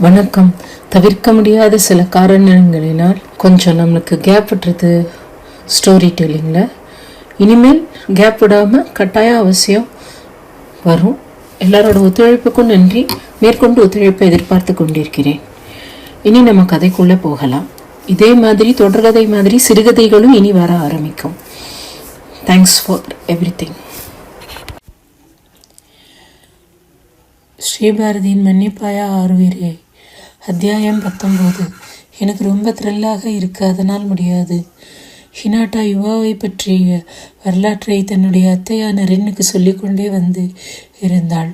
வணக்கம். தவிர்க்க முடியாத சில காரணங்களினால் கொஞ்சம் நம்மளுக்கு கேப் விட்டுறது ஸ்டோரி டெல்லிங்கில் இனிமேல் கேப் விடாமல் கட்டாய அவசியம் வரும். எல்லாரோட ஒத்துழைப்புக்கும் நன்றி. மேற்கொண்டு ஒத்துழைப்பை எதிர்பார்த்து கொண்டிருக்கிறேன். இனி நம்ம கதைக்குள்ளே போகலாம். இதே மாதிரி தொடர்கதை மாதிரி சிறுகதைகளும் இனி வர ஆரம்பிக்கும். தேங்க்ஸ் ஃபார் எவ்ரி திங் ஸ்ரீபாரதியின் மன்னிப்பாயா ஆறுவீரே அத்தியாயம் பத்தொம்போது எனக்கு ரொம்ப த்ரில்லாக இருக்கு அதனால் முடியாது. ஹினாட்டா யுவாவை பற்றிய வரலாற்றை தன்னுடைய அத்தையான ரின்னுக்கு சொல்லிக்கொண்டே வந்து இருந்தாள்.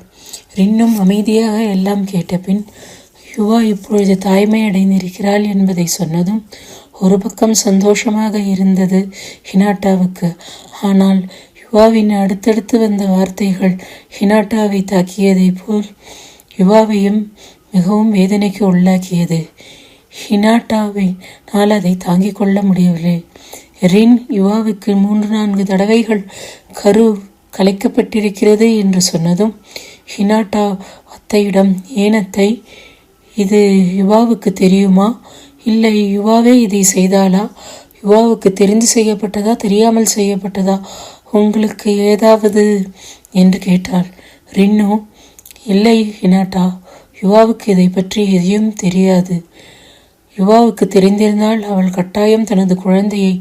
ரின்னும் அமைதியாக எல்லாம் கேட்ட பின் யுவா இப்பொழுது தாய்மை அடைந்திருக்கிறாள் என்பதை சொன்னதும் ஒரு பக்கம் சந்தோஷமாக இருந்தது ஹினாட்டாவுக்கு. ஆனால் யுவாவின் அடுத்தடுத்து வந்த வார்த்தைகள் ஹினாட்டாவை தாக்கியதைப் போல் யுவாவையும் மிகவும் வேதனைக்கு உள்ளாக்கியது. ஹினாட்டாவை நான் அதை தாங்கிக் கொள்ள முடியவில்லை. ரின் யுவாவுக்கு மூன்று நான்கு தடவைகள் கரு கலைக்கப்பட்டிருக்கிறது என்று சொன்னதும் ஹினாட்டா அத்தையிடம் ஏனத்தை இது யுவாவுக்கு தெரியுமா? இல்லை யுவாவே இதை செய்தாளா? யுவாவுக்கு தெரிந்து செய்யப்பட்டதா தெரியாமல் செய்யப்பட்டதா? உங்களுக்கு ஏதாவது? என்று கேட்டாள். ரின்னு இல்லை ஹினாட்டா யுவாவுக்கு இதை பற்றி எதையும் தெரியாது. யுவாவுக்கு தெரிந்திருந்தால் அவள் கட்டாயம் தனது குழந்தையை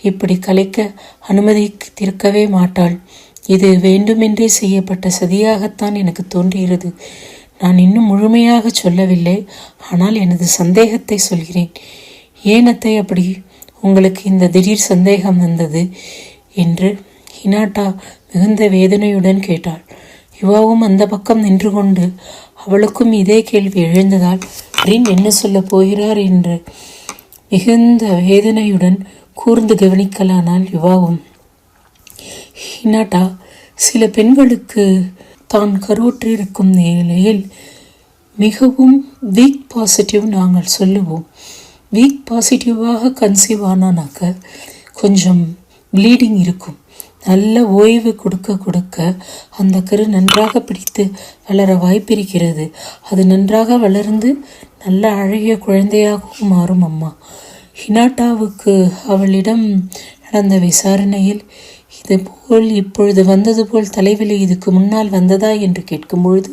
இப்படி கலைக்க அனுமதித்திருக்கவே மாட்டாள். இது வேண்டுமென்றே செய்யப்பட்ட சதியாகத்தான் எனக்கு தோன்றுகிறது. நான் இன்னும் முழுமையாக சொல்லவில்லை ஆனால் எனது சந்தேகத்தை சொல்கிறேன். ஏன் அத்தை அப்படி? உங்களுக்கு இந்த திடீர் சந்தேகம் வந்தது? என்று ஹினாட்டா மிகுந்த வேதனையுடன் கேட்டாள். யுவாவும் அந்த பக்கம் நின்று கொண்டு அவளுக்கும் இதே கேள்வி எழுந்ததால் ரின் என்ன சொல்லப் போகிறார்? என்று மிகுந்த வேதனையுடன் கூர்ந்து கவனிக்கலானால் யுவாவும் ஹினாட்டா சில பெண்களுக்கு தான் கருவுற்றிருக்கும் நிலையில் மிகவும் வீக் பாசிட்டிவ் நாங்கள் சொல்லுவோம். வீக் பாசிட்டிவாக கன்சீவ் ஆனானாக்க கொஞ்சம் ப்ளீடிங் இருக்கும். நல்ல ஓய்வு கொடுக்க கொடுக்க அந்த கரு நன்றாக பிடித்து வளர வாய்ப்பிருக்கிறது. அது நன்றாக வளர்ந்து நல்ல அழகிய குழந்தையாகவும் மாறும் அம்மா. ஹினாட்டாவுக்கு அவளிடம் நடந்த விசாரணையில் இது போல் இப்பொழுது வந்தது போல் தலைவலி இதுக்கு முன்னால் வந்ததா? என்று கேட்கும் பொழுது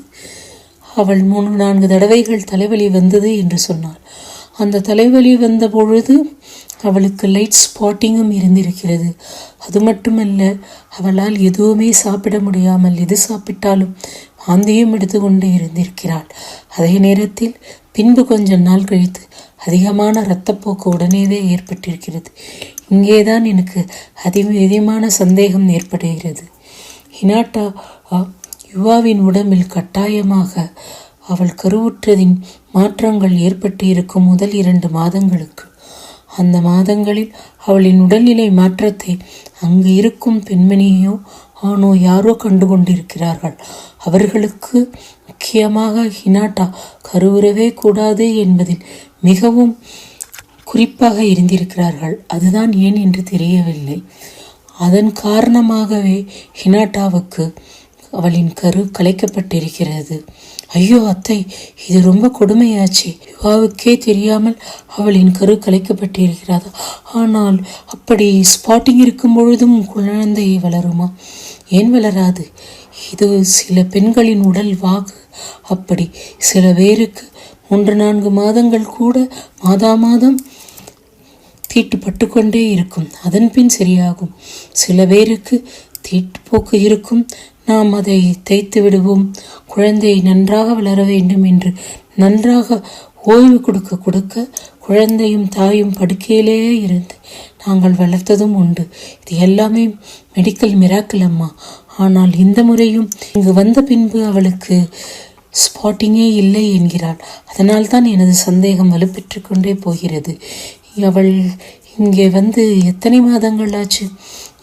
அவள் மூணு நான்கு தடவைகள் தலைவலி வந்தது என்று சொன்னாள். அந்த தலைவலி வந்த பொழுது அவளுக்கு லைட் ஸ்பாட்டிங்கும் இருந்திருக்கிறது. அது மட்டுமல்ல அவளால் எதுவுமே சாப்பிட முடியாமல் எது சாப்பிட்டாலும் வாந்தியும் எடுத்துக்கொண்டு இருந்திருக்கிறாள். அதே நேரத்தில் பின்பு கொஞ்ச நாள் கழித்து அதிகமான இரத்தப்போக்கு உடனேவே ஏற்பட்டிருக்கிறது. இங்கேதான் எனக்கு அதி அதிகமான சந்தேகம் ஏற்படுகிறது. ஹினாட்டா யுவாவின் உடம்பில் கட்டாயமாக அவள் கருவுற்றதின் மாற்றங்கள் ஏற்பட்டு இருக்கும் முதல் இரண்டு மாதங்களுக்கு. அந்த மாதங்களில் அவளின் உடல்நிலை மாற்றத்தை அங்கு இருக்கும் பெண்மணியோ ஆணோ யாரோ கண்டு கொண்டிருக்கிறார்கள் அவர்களுக்கு முக்கியமாக ஹினாட்டா கருவுறவே கூடாது என்பதில் மிகவும் குறிப்பாக இருந்திருக்கிறார்கள். அதுதான் ஏன் என்று தெரியவில்லை. அதன் காரணமாகவே ஹினாட்டாவுக்கு அவளின் கரு கலைக்கப்பட்டிருக்கிறது. ஐயோ அத்தை இது ரொம்ப கொடுமையாச்சு. யுவாவுக்கே தெரியாமல் அவளின் கரு கலைக்கப்பட்டிருக்கிறது. ஆனால் அப்படி ஸ்பாட்டிங் இருக்கும் பொழுதும் குழந்தை வளருமா? ஏன் வளராது? இது சில பெண்களின் உடல் வாக்கு. அப்படி சில பேருக்கு மூன்று நான்கு மாதங்கள் கூட மாதா மாதம் தீட்டுப்பட்டு கொண்டே இருக்கும். அதன் பின் சரியாகும். சில பேருக்கு தீட்டுப்போக்கு இருக்கும். நாம் அதை தேய்த்து விடுவோம். குழந்தை நன்றாக வளர வேண்டும் என்று நன்றாக ஓய்வு கொடுக்க கொடுக்க குழந்தையும் தாயும் படுக்கையிலேயே இருந்து நாங்கள் வளர்த்ததும் உண்டு. இது எல்லாமே மெடிக்கல் மிராக்கிள் அம்மா. ஆனால் இந்த முறையும் இங்கு வந்த பின்பு அவளுக்கு ஸ்பாட்டிங்கே இல்லை என்கிறாள். அதனால் தான் எனது சந்தேகம் வலுப்பெற்று கொண்டே போகிறது. அவள் இங்கே வந்து எத்தனை மாதங்கள் ஆச்சு?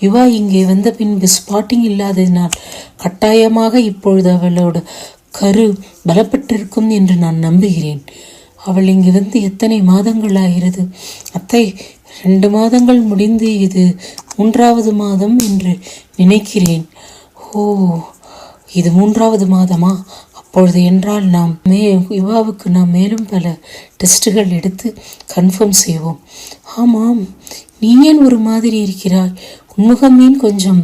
யுவா இங்கே வந்த பின்பு ஸ்பாட்டிங் இல்லாததினால் கட்டாயமாக இப்பொழுது அவளோட கரு பலப்பட்டிருக்கும் என்று நான் நம்புகிறேன். அவள் இங்கு வந்து எத்தனை மாதங்கள் ஆகிறது அத்தை ரெண்டு மாதங்கள் முடிந்து இது மூன்றாவது மாதம் என்று நினைக்கிறேன். ஓ இது மூன்றாவது மாதமா? அப்பொழுது என்றால் நாம் மே யுவாவுக்கு நாம் மேலும் பல டெஸ்ட்டுகள் எடுத்து கன்ஃபார்ம் செய்வோம். ஆமாம் நீ ஏன் ஒரு மாதிரி இருக்கிறாய்? உன்முகம் கொஞ்சம்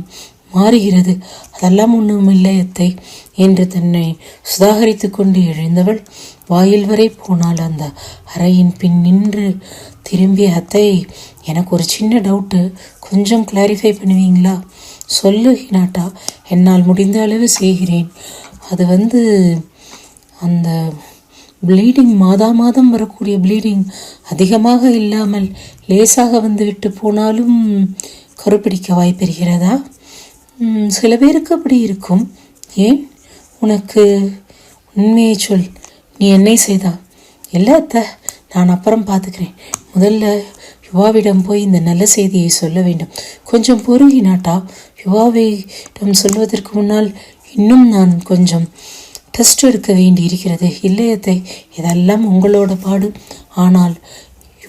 மாறுகிறது. அதெல்லாம் ஒன்றுமில்லை அத்தை என்று தன்னை சுதாகரித்து கொண்டு எழுந்தவள் வாயில் வரை போனால் அந்த அறையின் பின் நின்று திரும்பி அத்தை எனக்கு ஒரு சின்ன டவுட்டு கொஞ்சம் கிளாரிஃபை பண்ணுவீங்களா? சொல்லு ஹினாட்டா என்னால் முடிந்த அளவு செய்கிறேன். அது வந்து அந்த ப்ளீடிங் மாதா மாதம் வரக்கூடிய ப்ளீடிங் அதிகமாக இல்லாமல் லேசாக வந்து விட்டு போனாலும் கருப்பிடிக்க வாய்ப்பிருக்கிறதா? சில பேருக்கு அப்படி இருக்கும். ஏன்? உனக்கு உண்மையை சொல். நீ என்னை செய்தா? இல்லை அத்தை நான் அப்புறம் பார்த்துக்கிறேன் முதல்ல யுவாவிடம் போய் இந்த நல்ல செய்தியை சொல்ல வேண்டும். கொஞ்சம் பொறுங்கினாட்டா யுவாவிடம் சொல்வதற்கு முன்னால் இன்னும் நான் கொஞ்சம் டெஸ்ட் எடுக்க வேண்டி இருக்கிறது இல்லையத்தை இதெல்லாம் உங்களோட பாடு. ஆனால்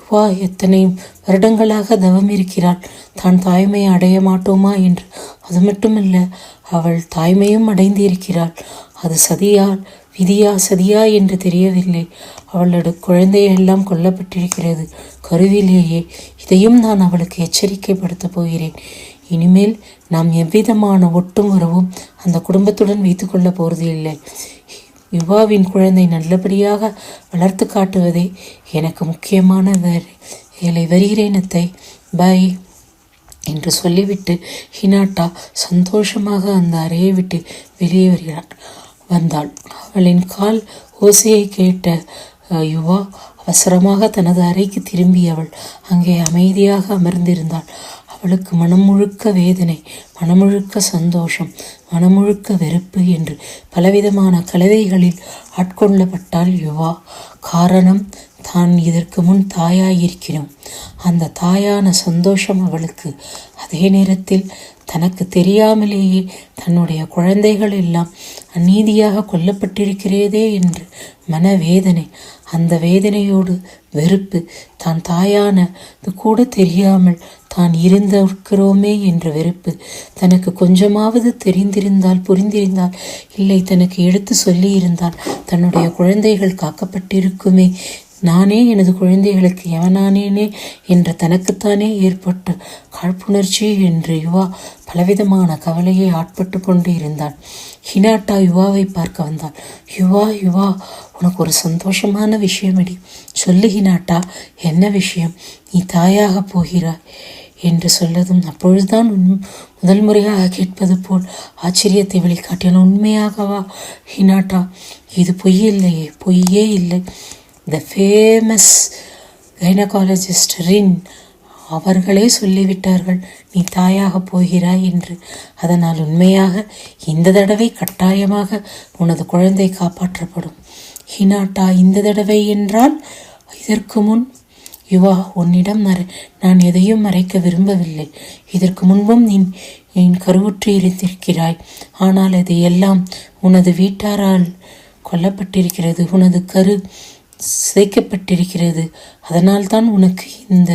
யுவா எத்தனை வருடங்களாக தவம் இருக்கிறாள். தான் தாய்மையை அடைய மாட்டோமா என்று. அது மட்டுமல்ல அவள் தாய்மையும் அடைந்து இருக்கிறாள் அது சதியா விதியா சதியா என்று தெரியவில்லை. அவளோட குழந்தையெல்லாம் கொல்லப்பட்டிருக்கிறது. கருவிலேயே. இதையும் நான் அவளுக்கு எச்சரிக்கைப்படுத்தப் போகிறேன். இனிமேல் நாம் எவ்விதமான ஒட்டும் உறவும் அந்த குடும்பத்துடன் வைத்துக்கொள்ளப் போகிறது இல்லை யுவாவின் குழந்தை நல்லபடியாக வளர்த்து காட்டுவதே எனக்கு முக்கியமான வேலை. வருகிறேன் அத்தை. பை என்று சொல்லிவிட்டு ஹினாட்டா சந்தோஷமாக அந்த அறையை விட்டு வெளியே வருகிறாள். வந்தாள். அவளின் கால் ஓசையை கேட்ட அஹ், யுவா அவசரமாக தனது அறைக்கு திரும்பி அவள். அங்கே அமைதியாக அமர்ந்திருந்தாள். அவளுக்கு மனம் முழுக்க வேதனை மனமுழுக்க சந்தோஷம். மனமுழுக்க வெறுப்பு என்று பலவிதமான கலவைகளில் ஆட்கொள்ளப்பட்டாள் யுவா. காரணம் தான் இதற்கு முன் தாயாயிருக்கிறோம். அந்த தாயான சந்தோஷம் அவளுக்கு. அதே நேரத்தில் தனக்கு தெரியாமலேயே தன்னுடைய குழந்தைகள் எல்லாம் அநீதியாக கொல்லப்பட்டிருக்கிறதே என்று மனவேதனை. அந்த வேதனையோடு வெறுப்பு. தான் தாயான கூட தெரியாமல் தான் இருந்திருக்கிறோமே என்ற வெறுப்பு. தனக்கு கொஞ்சமாவது தெரிந்திருந்தால் புரிந்திருந்தால் இல்லை தனக்கு எடுத்து சொல்லியிருந்தால் தன்னுடைய குழந்தைகள் காக்கப்பட்டிருக்குமே. நானே எனது குழந்தைகளுக்கு எவனானேனே என்ற தனக்குத்தானே ஏற்பட்ட காழ்ப்புணர்ச்சி என்று யுவா பலவிதமான கவலையை ஆட்பட்டு கொண்டு இருந்தான் ஹினாட்டா யுவாவை பார்க்க வந்தாள் யுவா யுவா உனக்கு ஒரு சந்தோஷமான விஷயமடி. சொல்லு ஹினாட்டா என்ன விஷயம்? நீ தாயாக போகிறாய் என்று சொல்லதும் அப்பொழுதுதான் உன் முதல் முறையாக கேட்பது போல் ஆச்சரியத்தை வெளிக்காட்டின உண்மையாகவா ஹினாட்டா? இது பொய் இல்லையே பொய்யே இல்லை. த ஃபேமஸ் கைனகாலஜிஸ்ட் ரின் அவர்களே சொல்லிவிட்டார்கள் நீ தாயாக போகிறாய் என்று. அதனால் உண்மையாக இந்த தடவை கட்டாயமாக உனது குழந்தை காப்பாற்றப்படும். ஹினாட்டா இந்த தடவை என்றால் இதற்கு முன் யுவா உன்னிடம் மறை நான் எதையும் மறைக்க விரும்பவில்லை. இதற்கு முன்பும் நீ என் கருவுற்று இருந்திருக்கிறாய். ஆனால் இது எல்லாம் உனது வீட்டாரால் கொல்லப்பட்டிருக்கிறது உனது கரு சிதைக்கப்பட்டிருக்கிறது. அதனால்தான் உனக்கு இந்த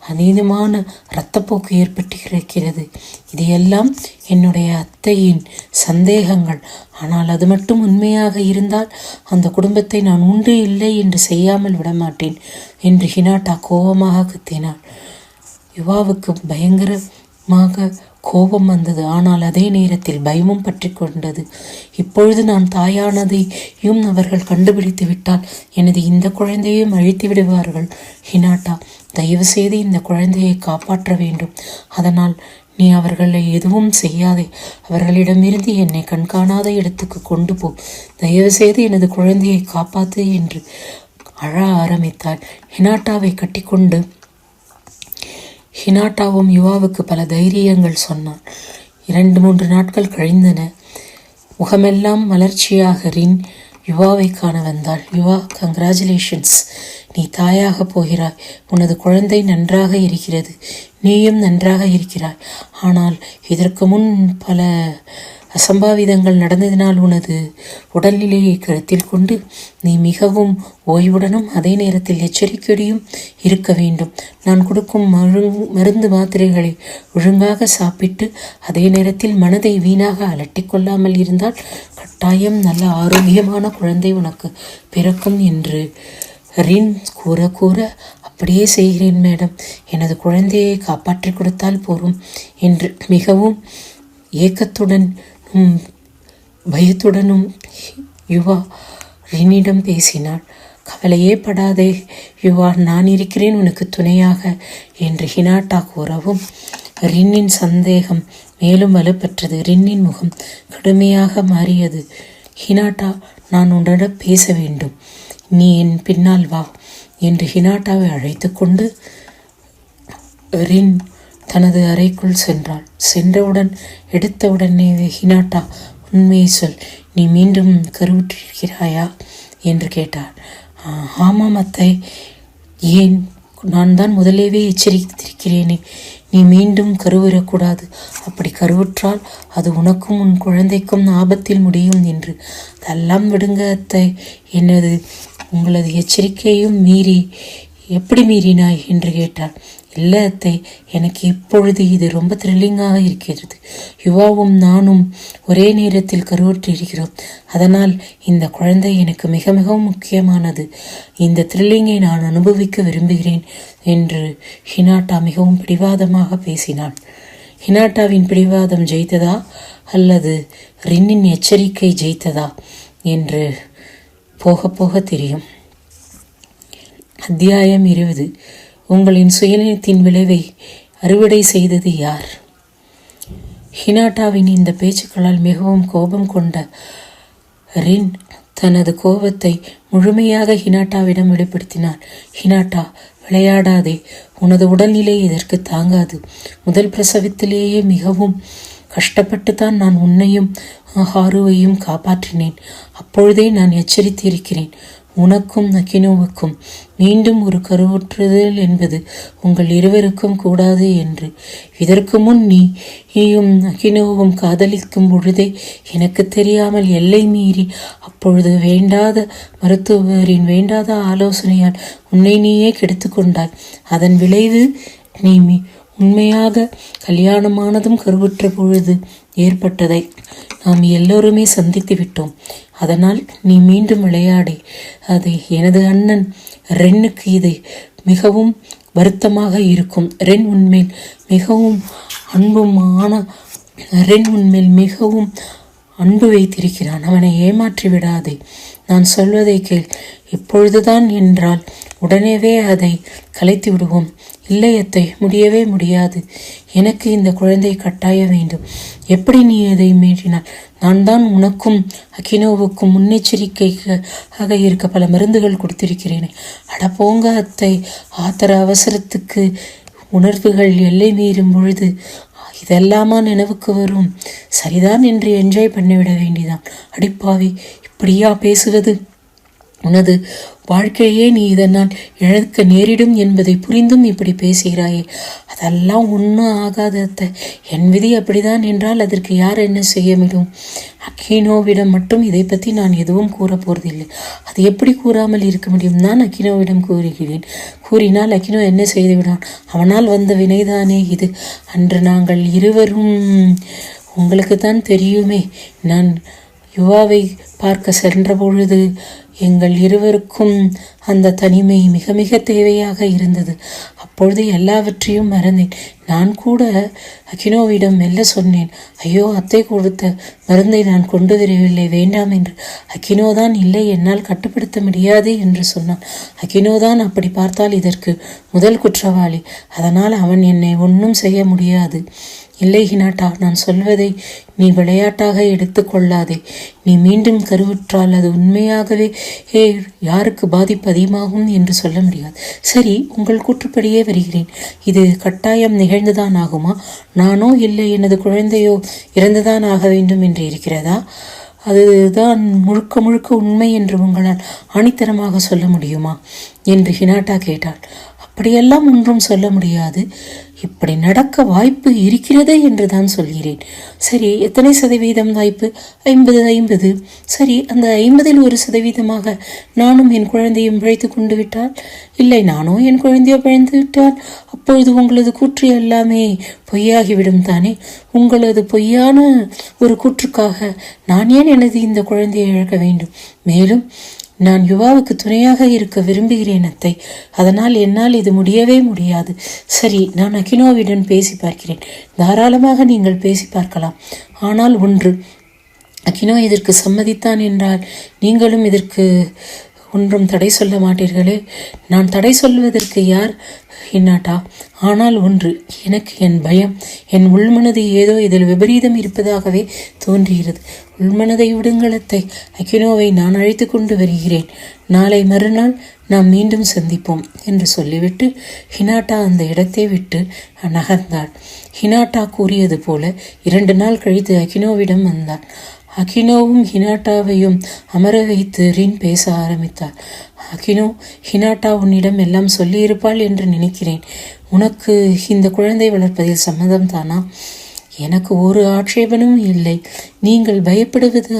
அதீதமான இரத்தப்போக்கு ஏற்பட்டு இருக்கிறது இதையெல்லாம் என்னுடைய அத்தையின் சந்தேகங்கள். ஆனால் அது மட்டும் உண்மையாக இருந்தால் அந்த குடும்பத்தை நான் உண்டு இல்லை என்று செய்யாமல் விடமாட்டேன் என்று ஹினாட்டா கோபமாக கத்தினாள். யுவாவுக்கு பயங்கரமாக கோபம் வந்தது. ஆனால் அதே நேரத்தில் பயமும் பற்றி கொண்டது. இப்பொழுது நான் தாயானதையும் அவர்கள் கண்டுபிடித்து விட்டால் எனது இந்த குழந்தையையும் அழித்து விடுவார்கள். ஹினாட்டா தயவு செய்து இந்த குழந்தையை காப்பாற்ற வேண்டும். அதனால் நீ அவர்களை எதுவும் செய்யாதே. அவர்களிடமிருந்து என்னை கண்காணாத இடத்துக்கு கொண்டு போ. தயவு செய்து எனது குழந்தையை காப்பாத்து என்று அழ ஆரம்பித்தாள். ஹினாட்டாவை கட்டிக்கொண்டு ஹினாட்டாவும் யுவாவுக்கு பல தைரியங்கள் சொன்னான் இரண்டு மூன்று நாட்கள் கழிந்தன. முகமெல்லாம் மலர்ச்சியாக ரின் யுவாவை காண வந்தாள் யுவா கங்க்ராச்சுலேஷன்ஸ் நீ தாயாக போகிறாய். உனது குழந்தை நன்றாக இருக்கிறது. நீயும் நன்றாக இருக்கிறாய். ஆனால் இதற்கு முன் பல அசம்பாவிதங்கள் நடந்ததினால் உனது உடல்நிலையை கருத்தில் கொண்டு நீ மிகவும் ஓய்வுடனும் அதே நேரத்தில் எச்சரிக்கையுடையும் இருக்க வேண்டும். நான் கொடுக்கும் மரு மருந்து மாத்திரைகளை ஒழுங்காக சாப்பிட்டு அதே நேரத்தில் மனதை வீணாக அலட்டி கொள்ளாமல் இருந்தால் கட்டாயம் நல்ல ஆரோக்கியமான குழந்தை உனக்கு பிறக்கும் என்று ரின் கூற கூற அப்படியே செய்கிறேன் மேடம். எனது குழந்தையை காப்பாற்றிக் கொடுத்தால் போரும் என்று மிகவும் ஏக்கத்துடன் பயத்துடனும் யுவா ரினிடம் பேசினாள். கவலையே படாதே யுவா நான் இருக்கிறேன் உனக்கு துணையாக என்று ஹினாட்டா கூறவும் ரின்னின் சந்தேகம் மேலும் வலுப்பெற்றது. ரின்னின் முகம் கடுமையாக மாறியது. ஹினாட்டா நான் உன்னிடம் பேச வேண்டும். நீ என் பின்னால் வா என்று ஹினாட்டாவை அழைத்து கொண்டு ரின் தனது அறைக்குள் சென்றாள். சென்றவுடன் எடுத்தவுடனே ஹினாட்டா உண்மையை சொல். நீ மீண்டும் கருவுற்றிருக்கிறாயா? என்று கேட்டார் ஆமாம் அத்தை. ஏன்? நான் தான் முதலேவே எச்சரித்திருக்கிறேனே. நீ மீண்டும் கருவிடக்கூடாது அப்படி கருவுற்றால் அது உனக்கும் உன் குழந்தைக்கும் ஆபத்தில் முடியும் என்று. அதெல்லாம் விடுங்க அத்தை. என்னது? உங்களது எச்சரிக்கையும் மீறி எப்படி மீறினாய்? என்று கேட்டார் இல்லை அத்தை எனக்கு இப்பொழுது இது ரொம்ப த்ரில்லிங்காக இருக்கிறது. யுவாவும் நானும் ஒரே நேரத்தில் கருவுற்றிருக்கிறோம் அதனால் இந்த குழந்தை எனக்கு மிக மிகவும் முக்கியமானது. இந்த த்ரில்லிங்கை நான் அனுபவிக்க விரும்புகிறேன் என்று ஹினாட்டா மிகவும் பிடிவாதமாக பேசினாள். ஹினாட்டாவின் பிடிவாதம் ஜெயித்ததா அல்லது ரின்னின் எச்சரிக்கை ஜெயித்ததா என்று போக போக தெரியும். அத்தியாயம் இருபது. உங்களின் சுயநலத்தின் விளைவை அறுவடை செய்தது யார்? ஹினாட்டாவின் இந்த பேச்சுக்களால் மிகவும் கோபம் கொண்ட ரின் தனது கோபத்தை முழுமையாக ஹினாட்டாவிடம் வெளிப்படுத்தினார் ஹினாட்டா விளையாடாதே. உனது உடல்நிலை இதற்கு தாங்காது. முதல் பிரசவத்திலேயே மிகவும் கஷ்டப்பட்டு தான் நான் உன்னையும் ஹாருவையும் காப்பாற்றினேன். அப்பொழுதே நான் எச்சரித்திருக்கிறேன். உனக்கும் நக்கினோவுக்கும் மீண்டும் ஒரு கருவுற்றுதல் என்பது உங்கள் இருவருக்கும் கூடாது என்று. இதற்கு முன் நீ நீயும் நக்கினோவும் காதலிக்கும் பொழுதே எனக்கு தெரியாமல் எல்லை மீறி அப்பொழுது வேண்டாத மருத்துவரின் வேண்டாத ஆலோசனையால் உன்னை நீயே கெடுத்து கொண்டாய். அதன் விளைவு நீ உண்மையாக கல்யாணமானதும் கருவுற்ற பொழுது ஏற்பட்டதை நாம் எல்லோருமே சந்தித்து விட்டோம். அதனால் நீ மீண்டும் விளையாடி. அதை எனது அண்ணன் ரென்னுக்கு இது மிகவும் வருத்தமாக இருக்கும். ரென் உண்மையில் மிகவும் அன்புமான ரென் உண்மையில் மிகவும் அன்பு வைத்திருக்கிறான். அவனை ஏமாற்றி விடாதே. நான் சொல்வதை கேள். இப்பொழுதுதான் என்றால் உடனேவே அதை கலைத்து விடுவோம். இல்லை அத்தை முடியவே முடியாது. எனக்கு இந்த குழந்தை கட்டாய வேண்டும். எப்படி நீ அதை மீறினால்? நான் தான் உனக்கும் அகினோவுக்கும் முன்னெச்சரிக்கைக்காக இருக்க பல மருந்துகள் கொடுத்திருக்கிறேனே. அட போங்க அத்தை ஆத்திர அவசரத்துக்கு உணர்வுகள் எல்லை மீறும் பொழுது இதெல்லாமா நினைவுக்கு வரும்? சரிதான் என்று என்ஜாய் பண்ணிவிட வேண்டிதான் அடிப்பாவி இப்படியா பேசுவது? உனது வாழ்க்கையே நீ இதனால் இழக்க நேரிடும் என்பதை புரிந்தும் இப்படி பேசுகிறாயே. அதெல்லாம் ஒன்றும் ஆகாத என் விதி அப்படிதான் என்றால் அதற்கு யார் என்ன செய்ய முடியும் அக்கினோவிடம் மட்டும் இதை பற்றி நான் எதுவும் கூற போவதில்லை அது எப்படி கூறாமல் இருக்க முடியும்? நான் அக்கினோவிடம் கூறுகிறேன். கூறினால் அக்கினோ என்ன செய்துவிடான் அவனால் வந்த வினைதானே இது. அன்று நாங்கள் இருவரும் உங்களுக்கு தான் தெரியுமே நான் யுவாவை பார்க்க சென்ற பொழுது எங்கள் இருவருக்கும் அந்த தனிமை மிக மிக தேவையாக இருந்தது. அப்பொழுது எல்லாவற்றையும் மறந்தேன். நான் கூட அகினோவிடம் மெல்ல சொன்னேன் ஐயோ அத்தை கொடுத்த மருந்தை நான் கொண்டு வரவில்லை வேண்டாம் என்று. அகினோதான் இல்லை என்னால் கட்டுப்படுத்த முடியாது என்று சொன்னான். அகினோதான் அப்படி பார்த்தால் இதற்கு முதல் குற்றவாளி. அதனால் அவன் என்னை ஒன்றும் செய்ய முடியாது. இல்லை ஹினாட்டா நான் சொல்வதை நீ விளையாட்டாக எடுத்துக்கொள்ளாதே நீ மீண்டும் கருவுற்றால் அது உண்மையாகவே ஏ யாருக்கு பாதிப்பு அதிகமாகும் என்று சொல்ல முடியாது. சரி உங்கள் கூற்றுப்படியே வருகிறேன். இது கட்டாயம் நிகழ்ந்துதான் ஆகுமா? நானோ இல்லை எனது குழந்தையோ இறந்துதான் ஆக வேண்டும் என்று இருக்கிறதா? அதுதான் முழுக்க முழுக்க உண்மை என்று உங்களால் ஆணித்தரமாக சொல்ல முடியுமா? என்று ஹினாட்டா கேட்டாள். அப்படியெல்லாம் ஒன்றும் சொல்ல முடியாது. இப்படி நடக்க வாய்ப்பு இருக்கிறது என்று தான் சொல்கிறேன். சரி எத்தனை சதவீதம் வாய்ப்பு? ஐம்பது ஐம்பது. சரி அந்த ஐம்பதில் ஒரு சதவீதமாக நானும் என் குழந்தையும் பிழைத்து கொண்டு விட்டால்? இல்லை நானோ என் குழந்தையோ பிழைந்து விட்டால்? அப்பொழுது உங்களது கூற்று எல்லாமே பொய்யாகிவிடும் தானே? உங்களது பொய்யான ஒரு கூற்றுக்காக நான் ஏன் எனது இந்த குழந்தையை இழக்க வேண்டும்? மேலும் நான் யுவாவுக்கு துணையாக இருக்க விரும்புகிறேன் அத்தை. அதனால் என்னால் இது முடியவே முடியாது. சரி நான் அகினோவிடன் பேசி பார்க்கிறேன். தாராளமாக நீங்கள் பேசி பார்க்கலாம். ஆனால் ஒன்று அகினோ இதற்கு சம்மதித்தான் என்றால் நீங்களும் இதற்கு ஒன்றும் தடை சொல்ல மாட்டீர்களே. நான் தடை சொல்வதற்கு யார் என்னாட்டா ஆனால் ஒன்று எனக்கு என் பயம். என் உள்மனது ஏதோ இதில் விபரீதம் இருப்பதாகவே தோன்றுகிறது. உள்மனதை விடுங்களத்தை அகினோவை நான் அழைத்து கொண்டு வருகிறேன். நாளை மறுநாள் நாம் மீண்டும் சந்திப்போம் என்று சொல்லிவிட்டு ஹினாட்டா அந்த இடத்தை விட்டு நகர்ந்தாள். ஹினாட்டா கூறியது போல இரண்டு நாள் கழித்து அகினோவிடம் வந்தான் அகினோவும் ஹினாட்டாவையும் அமர வைத்து ரின் பேச ஆரம்பித்தார் அகினோ ஹினாட்டா உன்னிடம் எல்லாம் சொல்லியிருப்பாள் என்று நினைக்கிறேன். உனக்கு இந்த குழந்தை வளர்ப்பதில் சம்மதம் தானா? எனக்கு ஒரு ஆட்சேபனும் இல்லை. நீங்கள் பயப்படுவது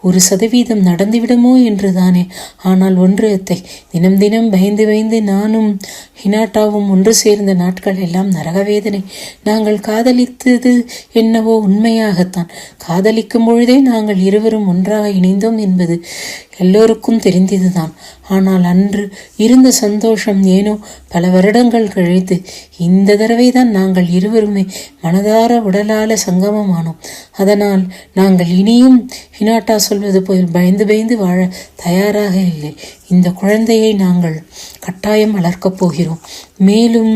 ஒரு சதவீதம் நடந்துவிடுமோ என்று தானே ஆனால் ஒன்று அத்தை தினம் தினம் பயந்து பயந்து நானும் ஹினாட்டாவும் ஒன்று சேர்ந்த நாட்கள் எல்லாம் நரகவேதனை. நாங்கள் காதலித்தது என்னவோ உண்மையாகத்தான். காதலிக்கும் பொழுதே நாங்கள் இருவரும் ஒன்றாக இணைந்தோம் என்பது எல்லோருக்கும் தெரிந்ததுதான். ஆனால் அன்று இருந்த சந்தோஷம் ஏனோ பல வருடங்கள் கழித்து இந்த தடவை தான் நாங்கள் இருவருமே மனதார உடலால சங்கமமானோம். அதனால் நாங்கள் இனியும் ஹினாட்டா சொல்வது போல் பயந்து பயந்து வாழ தயாராக இல்லை. இந்த குழந்தையை நாங்கள் கட்டாயம் வளர்க்கப் போகிறோம். மேலும்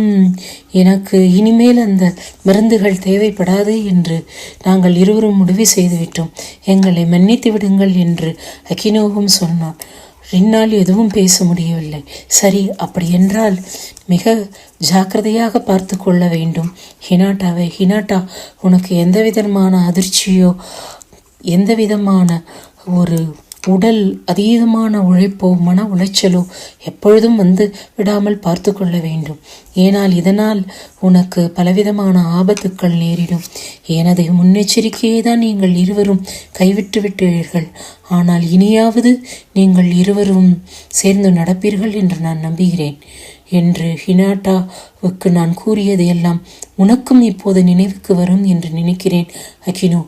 எனக்கு இனிமேல் அந்த மருந்துகள் தேவைப்படாது என்று நாங்கள் இருவரும் முடிவு செய்துவிட்டோம். எங்களை மன்னித்து விடுங்கள் என்று அகினோவும் சொன்னான் ரின்னால் எதுவும் பேச முடியவில்லை. சரி அப்படி என்றால் மிக ஜாக்கிரதையாக பார்த்து கொள்ள வேண்டும். ஹினாட்டாவை ஹினாட்டா உனக்கு எந்த விதமான அதிர்ச்சியோ எந்த விதமான ஒரு உடல் அதீதமான உழைப்போ மன உளைச்சலோ எப்பொழுதும் வந்து விடாமல் பார்த்து கொள்ள வேண்டும். ஏனால் இதனால் உனக்கு பலவிதமான ஆபத்துக்கள் நேரிடும். எனது முன்னெச்சரிக்கையை தான் நீங்கள் இருவரும் கைவிட்டு விட்டீர்கள். ஆனால் இனியாவது நீங்கள் இருவரும் சேர்ந்து நடப்பீர்கள் என்று நான் நம்புகிறேன். என்று ஹினாட்டாவுக்கு நான் கூறியதையெல்லாம் உனக்கும் இப்போது நினைவுக்கு வரும் என்று நினைக்கிறேன் அகினோ.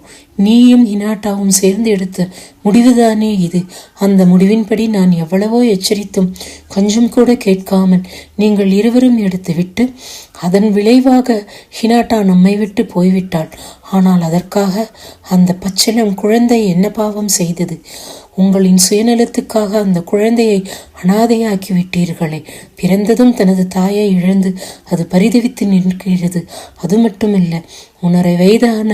நீயும் ஹினாட்டாவும் சேர்ந்து எடுத்த முடிவுதானே இது? அந்த முடிவின்படி நான் எவ்வளவோ எச்சரித்தும் கொஞ்சம் கூட கேட்காமல் நீங்கள் இருவரும் எடுத்து விட்டு அதன் விளைவாக ஹினாட்டா நம்மை விட்டு போய்விட்டாள். ஆனால் அதற்காக அந்த பச்சிலம் குழந்தை என்ன பாவம் செய்தது? உங்களின் சுயநலத்துக்காக அந்த குழந்தையை அனாதையாக்கி விட்டீர்களே பிறந்ததும் தனது தாயை இழந்து அது பரிதவித்து நிற்கிறது. அது மட்டுமல்ல உணரை வயதான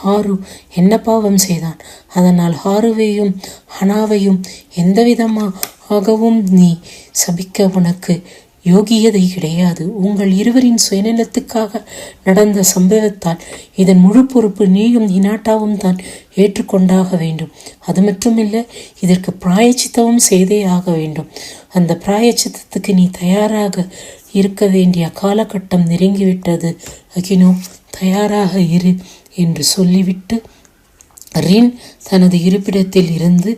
ஹாரு என்ன பாவம் செய்தான்? அதனால் ஹாருவையும் ஹனாவையும் எந்த விதமாகவும் நீ சபிக்க உனக்கு யோகியதை கிடையாது. உங்கள் இருவரின் சுயநலத்துக்காக நடந்த சம்பவத்தால் இதன் முழு பொறுப்பு நீயும் இனாட்டாவும் தான் ஏற்றுக்கொண்டாக வேண்டும். அது மட்டுமில்லை இதற்கு பிராயச்சித்தமும் செய்தே ஆக வேண்டும். அந்த பிராயச்சித்தத்துக்கு நீ தயாராக இருக்க வேண்டிய காலகட்டம் நெருங்கிவிட்டது. அகினோ தயாராக இரு. என்று சொல்லிவிட்டு ரின் தனது இருப்பிடத்தில் இருந்து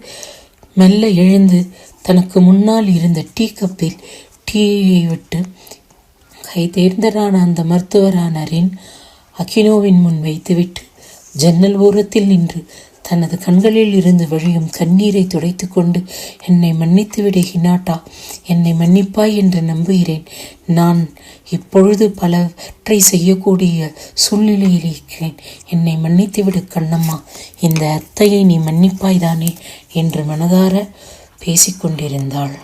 மெல்ல எழுந்து தனக்கு முன்னால் இருந்த டீ கப்பில் டீயை விட்டு கை தேர்ந்தரான அந்த மருத்துவரான ரின் அகினோவின் முன் வைத்துவிட்டு ஜன்னல் ஓரத்தில் நின்று தனது கண்களில் இருந்து வழியும் கண்ணீரை துடைத்து கொண்டு என்னை மன்னித்து விடு ஹினாட்டா. என்னை மன்னிப்பாய் என்று நம்புகிறேன். நான் இப்பொழுது பலவற்றை செய்யக்கூடிய சூழ்நிலையில் இருக்கிறேன். என்னை மன்னித்துவிடு கண்ணம்மா. இந்த அத்தையை நீ மன்னிப்பாய் தானே என்று மனதார பேசிக்கொண்டிருந்தாள்.